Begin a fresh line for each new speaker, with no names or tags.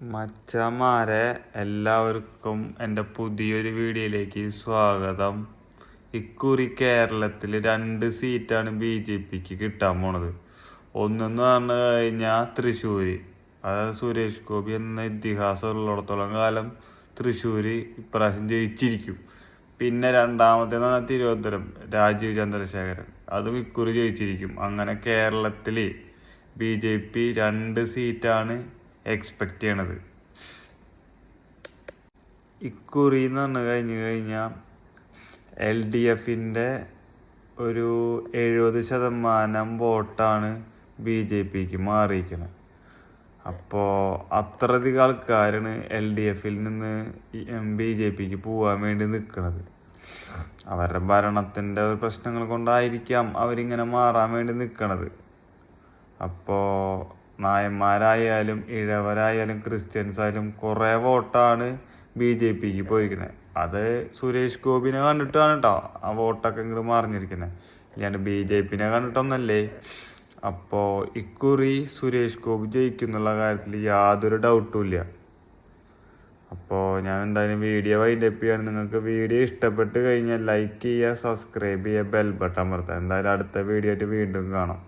മച്ചന്മാരെ എല്ലാവർക്കും എന്റെ പുതിയൊരു വീഡിയോയിലേക്ക് സ്വാഗതം. ഇക്കുറി കേരളത്തിൽ രണ്ട് സീറ്റാണ് ബി ജെ പിക്ക് കിട്ടാൻ പോണത്. ഒന്നെന്ന് പറഞ്ഞു കഴിഞ്ഞാൽ തൃശ്ശൂർ അതായത് സുരേഷ് ഗോപി എന്ന ഇതിഹാസം ഉള്ളിടത്തോളം കാലം തൃശ്ശൂർ ഇപ്രാവശ്യം ജയിച്ചിരിക്കും. പിന്നെ രണ്ടാമത്തേന്ന് പറഞ്ഞാൽ തിരുവനന്തപുരം രാജീവ് ചന്ദ്രശേഖരൻ. അതും ഇക്കുറി ജയിച്ചിരിക്കും. അങ്ങനെ കേരളത്തിൽ ബി ജെ പി രണ്ട് സീറ്റാണ് എക്സ്പെക്റ്റ് ചെയ്യണത്. ഇക്കുറി എന്ന് പറഞ്ഞു കഴിഞ്ഞു കഴിഞ്ഞാൽ എൽ ഡി എഫിന്റെ ഒരു എഴുപത് ശതമാനം വോട്ടാണ് ബി ജെ പിക്ക് മാറിയിരിക്കുന്നത് അപ്പോൾ അത്രയധികം ആൾക്കാരാണ് എൽ ഡി എഫിൽ നിന്ന് ബി ജെ പിക്ക് പോകാൻ വേണ്ടി നിൽക്കുന്നത് അവരുടെ ഭരണത്തിന്റെ പ്രശ്നങ്ങൾ കൊണ്ടായിരിക്കാം അവരിങ്ങനെ മാറാൻ വേണ്ടി നിൽക്കുന്നത് അപ്പോൾ നായന്മാരായാലും ഇഴവരായാലും ക്രിസ്ത്യൻസായാലും കുറേ വോട്ടാണ് ബി ജെ പിക്ക് പോയിരിക്കുന്നത് അത് സുരേഷ് ഗോപിനെ കണ്ടിട്ടാണ് കേട്ടോ ആ വോട്ടൊക്കെ ഇങ്ങോട്ട് മറിഞ്ഞിരിക്കുന്നത് ഇല്ലാണ്ട് ബി ജെ പിനെ കണ്ടിട്ടൊന്നല്ലേ? അപ്പോൾ ഇക്കുറി സുരേഷ് ഗോപി ജയിക്കുന്നുള്ള കാര്യത്തിൽ യാതൊരു ഡൗട്ടും ഇല്ല. അപ്പോൾ ഞാൻ എന്തായാലും വീഡിയോ വൈൻഡപ്പ് ചെയ്യാണ്. നിങ്ങൾക്ക് വീഡിയോ ഇഷ്ടപ്പെട്ട് കഴിഞ്ഞാൽ ലൈക്ക് ചെയ്യുക സബ്സ്ക്രൈബ് ചെയ്യുക ബെൽ ബട്ടൺ അമർത്തുക. എന്തായാലും അടുത്ത വീഡിയോ ആയിട്ട് വീണ്ടും കാണാം.